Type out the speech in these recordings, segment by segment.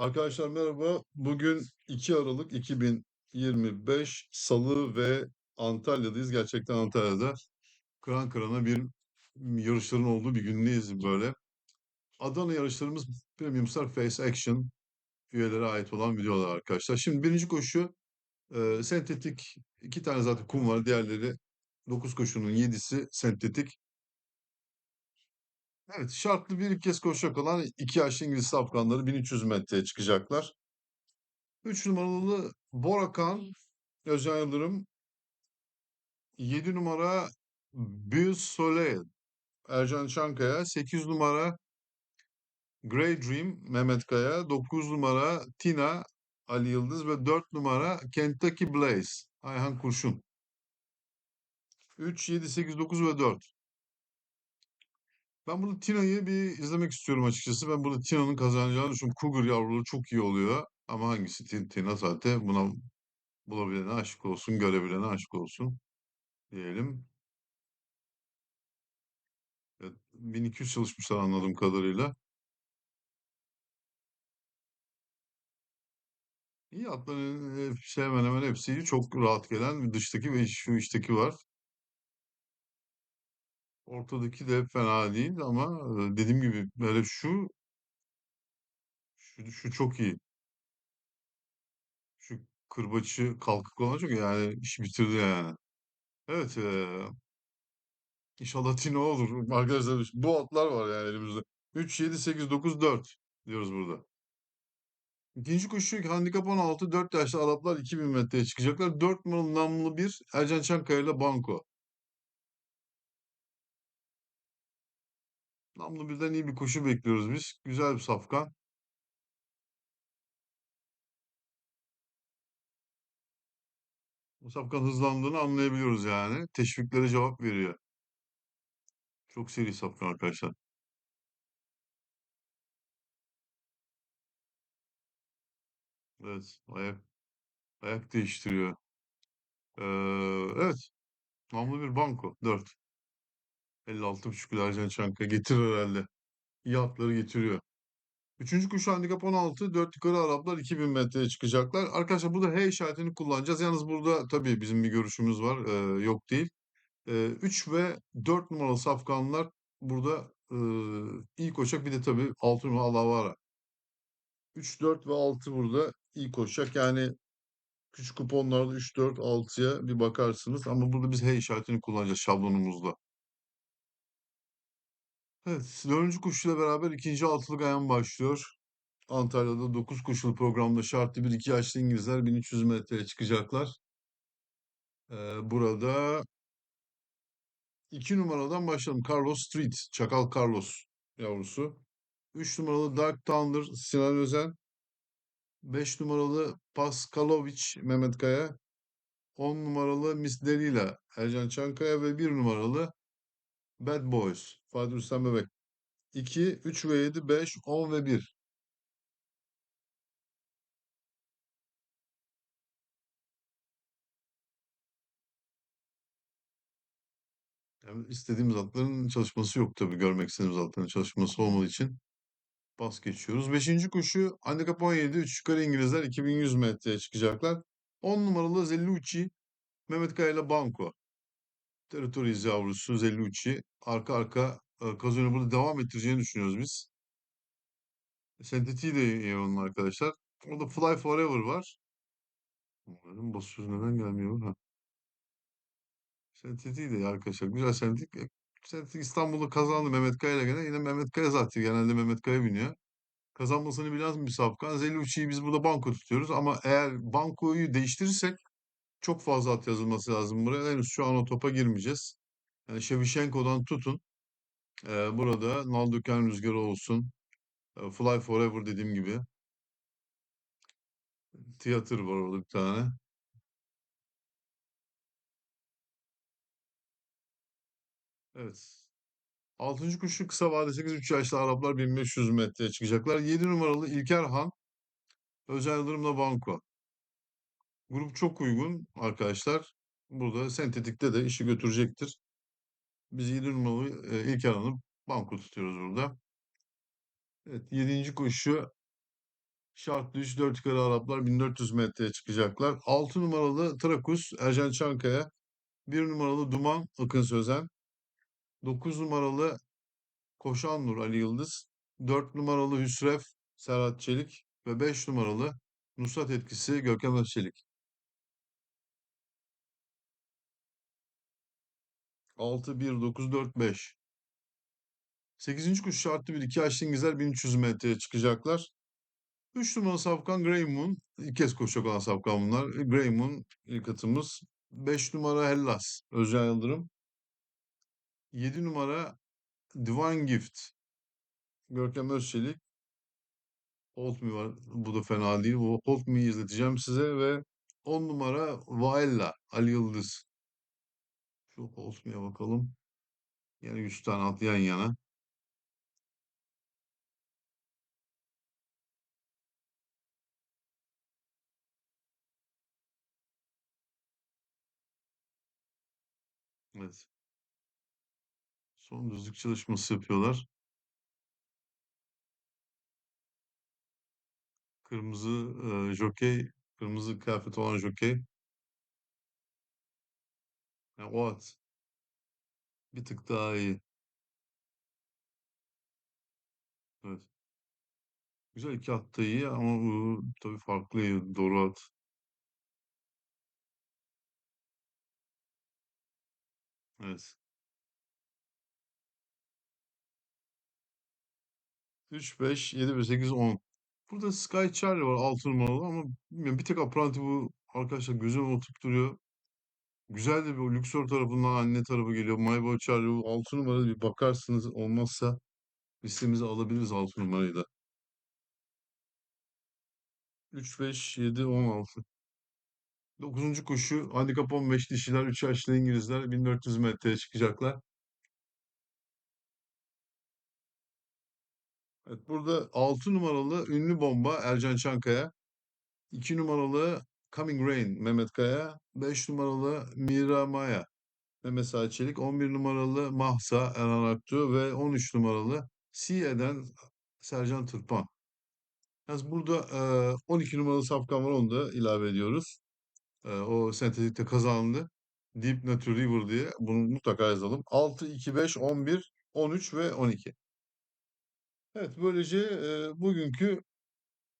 Arkadaşlar merhaba. Bugün 2 Aralık 2025 Salı ve Antalya'dayız. Gerçekten Antalya'da kıran kırana bir yarışların olduğu bir gündeyiz böyle. Adana yarışlarımız Premium Star Face Action üyelere ait olan videolar arkadaşlar. Şimdi birinci koşu e, sentetik. iki tane zaten kum var. Diğerleri 9 koşunun 7'si sentetik. Evet, şartlı bir kez koşacak olan iki yaşlı İngiliz safkanları 1300 metreye çıkacaklar. 3 numaralı Borakan Özcan Yıldırım. 7 numara Büyü Soleil Ercan Çankaya. 8 numara Grey Dream Mehmet Kaya. 9 numara Tina Ali Yıldız ve 4 numara Kentucky Blaze Ayhan Kurşun. 3, 7, 8, 9 ve 4. Ben burada Tina'yı bir izlemek istiyorum açıkçası. Ben burada Tina'nın kazanacağını düşünüyorum. Cougar yavruları çok iyi oluyor. Ama hangisi Tin- Tina zaten buna bulabilene aşık olsun, görebilene aşık olsun diyelim. Evet, 1200 çalışmışlar anladığım kadarıyla. İyi atların hepsi hemen hemen hepsi iyi. Çok rahat gelen dıştaki ve şu içteki var. Ortadaki de fena değil ama e, dediğim gibi böyle şu şu, şu çok iyi. Şu kırbaçı kalkık olan çok iyi. yani işi bitirdi yani. Evet e, inşallah Tino olur. Arkadaşlar bu atlar var yani elimizde. 3, 7, 8, 9, 4 diyoruz burada. İkinci koşu handikap 16. 4 yaşlı Araplar 2000 metreye çıkacaklar. 4 numaralı namlı bir Ercan Çankaya ile Banko. Namlu birden iyi bir koşu bekliyoruz biz. Güzel bir safkan. Bu safkan hızlandığını anlayabiliyoruz yani. Teşviklere cevap veriyor. Çok seri safkan arkadaşlar. Evet. Ayak, ayak değiştiriyor. Ee, evet. Namlu bir banko. 4. 56,5 kilo Ercan Çankaya. Getirir herhalde. İyi getiriyor. Üçüncü koşu handikap 16. 4 yukarı Araplar 2000 metreye çıkacaklar. Arkadaşlar burada H işaretini kullanacağız. Yalnız burada tabii bizim bir görüşümüz var. Ee, yok değil. Ee, 3 ve 4 numaralı safkanlar burada e, iyi koşacak. Bir de tabii 6 numaralı Alavara. 3, 4 ve 6 burada iyi koşacak. Yani küçük kuponlarda 3, 4, 6'ya bir bakarsınız. Ama burada biz H işaretini kullanacağız şablonumuzda. Evet, dördüncü koşuyla beraber ikinci altılık ayağım başlıyor. Antalya'da 9 koşulu programda şartlı bir iki yaşlı İngilizler 1300 metreye çıkacaklar. Ee, burada 2 numaradan başlayalım. Carlos Street, Çakal Carlos yavrusu. 3 numaralı Dark Thunder Sinan Özen. 5 numaralı Paskalovic Mehmet Kaya. 10 numaralı Miss Delila Ercan Çankaya ve 1 numaralı Bad Boys Fatih Rüstem Bebek. 2, 3 ve 7, 5, 10 ve 1. Yani istediğimiz atların çalışması yok tabii. Görmek istediğimiz atların çalışması olmadığı için bas geçiyoruz. Beşinci koşu handikap 17. 3 yukarı İngilizler 2100 metreye çıkacaklar. 10 numaralı Zellucci Mehmet Kaya ile Banko. Territories yavrusu Zellucci. Arka arka e, Kazan'ı burada devam ettireceğini düşünüyoruz biz. Sentetiği de iyi onun arkadaşlar. Orada Fly Forever var. Umarım basıyoruz neden gelmiyor? Ha. Sentetiği de iyi arkadaşlar. Güzel sentetik. E, Sentetik İstanbul'da kazandı Mehmet Kaya ile gene. Yine Mehmet Kaya zaten genelde Mehmet Kaya biniyor. Kazanmasını bilen bir safkan. Zellucci'yi biz burada banko tutuyoruz ama eğer bankoyu değiştirirsek çok fazla at yazılması lazım buraya. Henüz şu an o topa girmeyeceğiz. Yani Shevchenko'dan tutun. Ee, burada Naldoken rüzgarı olsun. e, Fly Forever dediğim gibi. Tiyatır var orada bir tane. Evet. Altıncı kuşu kısa vade 8-3 yaşlı Araplar 1500 metreye çıkacaklar. 7 numaralı İlker Han. Özel Yıldırım'la Banko. Grup çok uygun arkadaşlar. Burada sentetikte de işi götürecektir. Biz 7 numaralı e, İlker Han'ı banko tutuyoruz burada. Evet, 7. koşu Şart düş 4 yukarı Araplar 1400 metreye çıkacaklar. 6 numaralı Trakus Ercan Çankaya. 1 numaralı Duman Akın Sözen. 9 numaralı Koşan Nur Ali Yıldız. 4 numaralı Hüsrev Serhat Çelik. Ve 5 numaralı Nusrat Etkisi Görkem Özçelik. 6, 1, 9, 4, 5. 8. kuş şartlı bir iki yaşlı İngilizler 1300 metreye çıkacaklar. 3 numaralı Safkan Grey Moon. İlk kez koşacak olan Safkan bunlar. Grey Moon ilk atımız. 5 numara Hellas. Özcan Yıldırım. 7 numara Divine Gift. Görkem Özçelik. Hold Me var. Bu da fena değil. Hold Me'yi izleteceğim size ve 10 numara Vaella. Ali Yıldız. Şu Me'ye bakalım. Yani 100 tane at yan yana. Evet. Son düzlük çalışması yapıyorlar. Kırmızı e, jokey, kırmızı kıyafet olan jokey. At bir tık daha iyi. Evet. Güzel iki at da iyi ama bu tabii farklı. Doğru at. Evet. 3, 5, 7 ve 8, 10. Burada Sky Charlie var 6 numaralı ama bir tek Apranti bu arkadaşlar gözüme oturup duruyor. Güzel de bir Luxor tarafından anne tarafı geliyor. Charlie bu 6 numaralı bir bakarsınız olmazsa listemize alabiliriz 6 numarayı da. 3, 5, 7, 16. Dokuzuncu koşu handikap 15 dişiler 3 yaşlı İngilizler 1400 metreye çıkacaklar. Evet, burada 6 numaralı ünlü bomba Ercan Çankaya. 2 numaralı Coming Rain Mehmet Kaya. 5 numaralı Mira Maya Mehmet Çelik. 11 numaralı Mahsa Erhan Aktu ve 13 numaralı Siye'den Sercan Tırpan. Yalnız burada e, 12 numaralı Safkan var onu da ilave ediyoruz. O sentetikte kazandı. Deep Nature River diye bunu mutlaka yazalım. 6, 2, 5, 11, 13 ve 12. Evet böylece bugünkü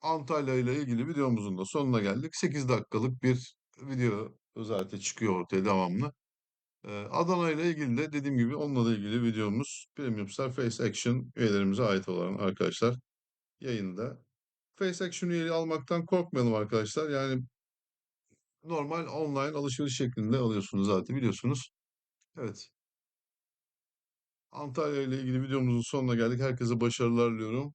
Antalya ile ilgili videomuzun da sonuna geldik. 8 dakikalık bir video zaten çıkıyor ortaya devamlı. Adana ile ilgili de dediğim gibi onunla da ilgili videomuz Premium Face Action üyelerimize ait olan arkadaşlar yayında. Face Action üyeliği almaktan korkmayalım arkadaşlar. Yani normal online alışveriş şeklinde alıyorsunuz zaten biliyorsunuz. Evet. Antalya ile ilgili videomuzun sonuna geldik. Herkese başarılar diliyorum.